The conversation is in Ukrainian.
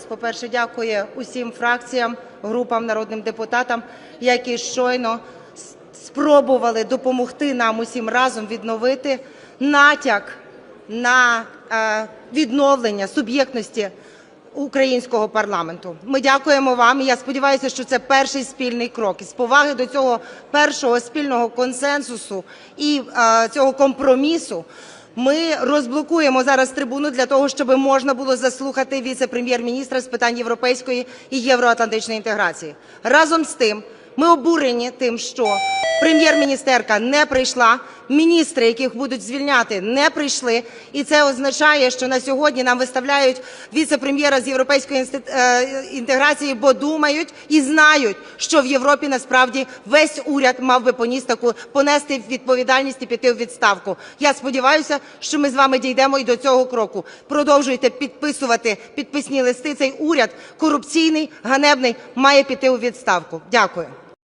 По-перше, дякую усім фракціям, групам, народним депутатам, які щойно спробували допомогти нам усім разом відновити натяк на е, відновлення суб'єктності українського парламенту. Ми дякуємо вам. І я сподіваюся, що це перший спільний крок. З поваги до цього першого спільного консенсусу і е, цього компромісу ми розблокуємо зараз трибуну для того, щоб можна було заслухати віце-прем'єр-міністра з питань європейської і євроатлантичної інтеграції. Разом з тим, ми обурені тим, що прем'єр-міністерка не прийшла, міністри, яких будуть звільняти, не прийшли. І це означає, що на сьогодні нам виставляють віце-прем'єра з європейської е, інтеграції, бо думають і знають, що в Європі насправді весь уряд мав би поніс таку понести відповідальність і піти у відставку. Я сподіваюся, що ми з вами дійдемо і до цього кроку. Продовжуйте підписувати підписні листи. Цей уряд корупційний, ганебний, має піти у відставку. Дякую.